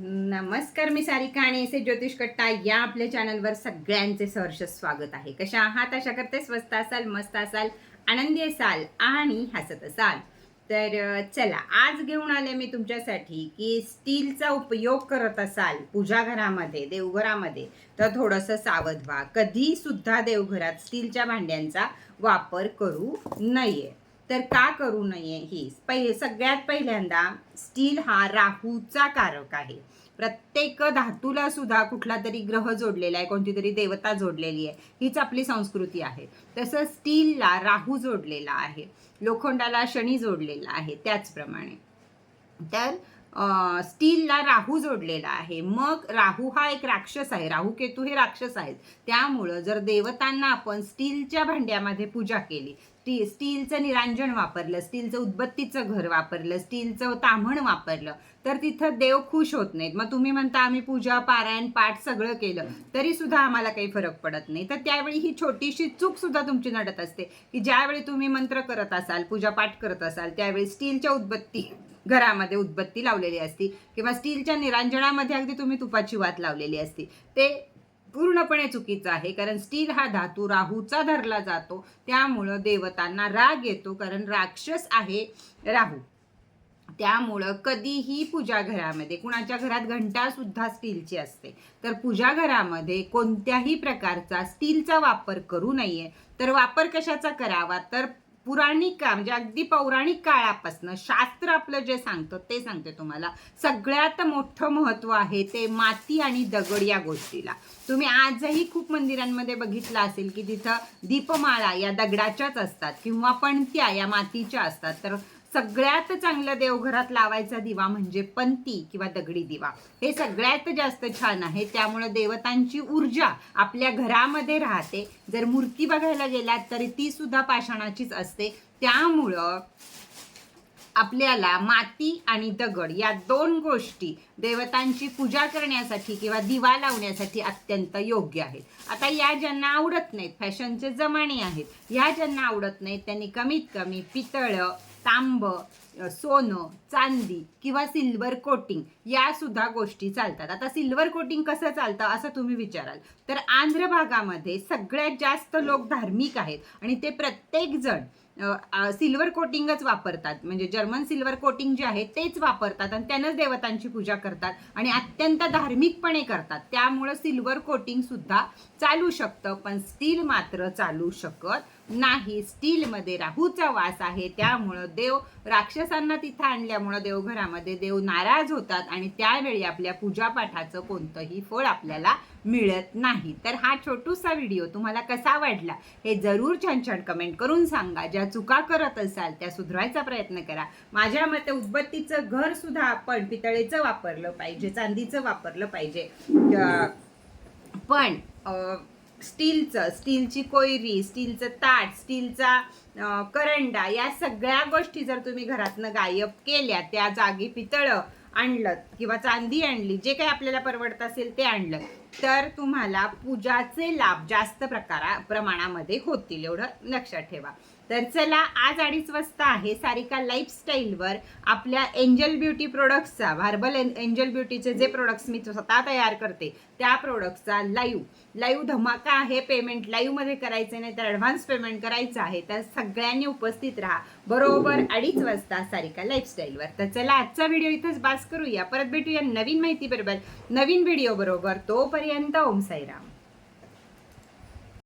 नमस्कार मी सारिका आणि एस ज्योतिष कट्टा या आपल्या चॅनलवर सगळ्यांचे सहर्ष स्वागत आहे. कशा आहात? अशा करते स्वस्त असाल मस्त असाल आनंदी असाल आणि हसत असाल. तर चला आज घेऊन आले मी तुमच्यासाठी की स्टीलचा उपयोग करत असाल पूजा घरामध्ये देवघरामध्ये तर थोडंसं सावध व्हा. कधीसुद्धा देवघरात स्टीलच्या भांड्यांचा वापर करू नये. तर का करू नये ही? पहिले सगळ्यात पहिल्यांदा स्टील हा राहूचा कारक आहे. प्रत्येक धातूला सुद्धा कुठला तरी ग्रह जोडलेला आहे कोणती तरी देवता जोडलेली आहे हीच आपली संस्कृती आहे. तसं स्टीलला राहू जोडलेला आहे लोखंडाला शनी जोडलेला आहे त्याचप्रमाणे. तर स्टीलला राहू जोडलेला आहे. मग राहू हा एक राक्षस आहे. राहू केतू हे राक्षस आहेत. त्यामुळं जर देवतांना आपण स्टीलच्या भांड्यामध्ये पूजा केली स्टी स्टीलचं निरांजन वापरलं स्टीलचं उदबत्तीचं घर वापरलं स्टीलचं ताम्हण वापरलं तर तिथं देव खुश होत नाहीत. मग तुम्ही म्हणता आम्ही पूजा पारायण पाठ सगळं केलं तरी सुद्धा आम्हाला काही फरक पडत नाही. तर त्यावेळी ही छोटीशी चूक सुद्धा तुमची नडत असते की ज्यावेळी तुम्ही मंत्र करत असाल पूजा पाठ करत असाल त्यावेळी स्टीलच्या उदबत्ती घरामध्ये उदबत्ती लावलेली असती किंवा स्टीलच्या निरांजनामध्ये अगदी तुम्ही तुपाची वात लावलेली असती. ते पूर्णपणे चुकीचं आहे कारण स्टील हा धातू राहूचा धरला जातो त्यामुळं देवतांना राग येतो कारण राक्षस आहे राहू. त्यामुळं कधीही पूजा घरामध्ये कुणाच्या घरात घंटा सुद्धा स्टीलची असते तर पूजा घरामध्ये कोणत्याही प्रकारचा स्टीलचा वापर करू नये. तर वापर कशाचा करावा? तर पुराणिक काळ म्हणजे अगदी पौराणिक काळापासून शास्त्र आपलं जे सांगतं ते सांगते तुम्हाला. सगळ्यात मोठं महत्त्व आहे ते माती आणि दगड या गोष्टीला. तुम्ही आजही खूप मंदिरांमध्ये बघितलं असेल की तिथं दीपमाळा या दगडाच्याच असतात किंवा पणत्या या मातीच्या असतात. तर सगळ्यात चांगलं देवघरात लावायचा दिवा म्हणजे पंती किंवा दगडी दिवा. हे सगळ्यात जास्त छान आहे. त्यामुळं देवतांची ऊर्जा आपल्या घरामध्ये राहते. जर मूर्ती बघायला गेलात तरी ती सुद्धा पाषाणाचीच असते. त्यामुळं आपल्याला माती आणि दगड या दोन गोष्टी देवतांची पूजा करण्यासाठी किंवा दिवा लावण्यासाठी अत्यंत योग्य आहेत. आता या ज्यांना आवडत नाहीत फॅशनचे जमाने आहेत ह्या ज्यांना आवडत नाहीत त्यांनी कमीत कमी पितळं तांब सोनं चांदी किंवा सिल्वर कोटिंग या सुद्धा गोष्टी चालतात. आता सिल्वर कोटिंग कसं चालतं असं तुम्ही विचाराल. तर आंध्र भागामध्ये सगळ्यात जास्त लोक धार्मिक आहेत आणि ते प्रत्येक जण सिल्वर कोटिंगच वापरतात. म्हणजे जर्मन सिल्वर कोटिंग जे आहे तेच वापरतात आणि त्यानंच देवतांची पूजा करतात आणि अत्यंत धार्मिकपणे करतात. त्यामुळं सिल्वर कोटिंग सुद्धा चालू शकतं पण स्टील मात्र चालू शकत नाही स्टीलमध्ये राहूचा वास आहे. त्यामुळं देव राक्षसांना तिथं आणल्यामुळं देवघरामध्ये देव नाराज होतात आणि त्यावेळी आपल्या पूजापाठाचं कोणतंही फळ आपल्याला मिळत नाही. तर हा छोटूसा व्हिडिओ तुम्हाला कसा वाटला हे जरूर छान छान कमेंट करून सांगा. ज्या चुका करत असाल त्या सुधारायचा प्रयत्न करा. माझ्या मते उदबत्तीचं घर सुद्धा आपण पितळेचं वापरलं पाहिजे चांदीचं वापरलं पाहिजे. पण अं, स्टीलचं स्टीलची कोयरी स्टीलचं ताट स्टीलचा करंडा या सगळ्या गोष्टी जर तुम्ही घरातनं गायब केल्या त्या जागी पितळं आणलं किंवा चांदी आणली जे काही आपल्याला परवडत असेल ते आणलं तर तुम्हाला पूजाचे लाभ जास्त प्रकारा प्रमाणामध्ये होतील एवढं लक्षात ठेवा. तर चला आज अडीच वाजता आहे सारिका लाईफस्टाईलवर आपल्या एंजल ब्युटी प्रोडक्ट्सचा व्हार्बल एंजल ब्युटीचे जे प्रोडक्ट्स मी स्वतः तयार करते त्या प्रोडक्टचा लाईव्ह लाईव्ह धमाका आहे पेमेंट लाईव्हमध्ये करायचं नाही तर ॲडव्हान्स पेमेंट करायचं आहे. तर सगळ्यांनी उपस्थित राहा. बरोबर अडीच वाजता सारिका लाईफस्टाईलवर तर चला आजचा व्हिडिओ इथंच बास करूया. परत भेटूया नवीन माहिती बरोबर नवीन व्हिडिओ बरोबर तोपर्यंत ओम साईराम.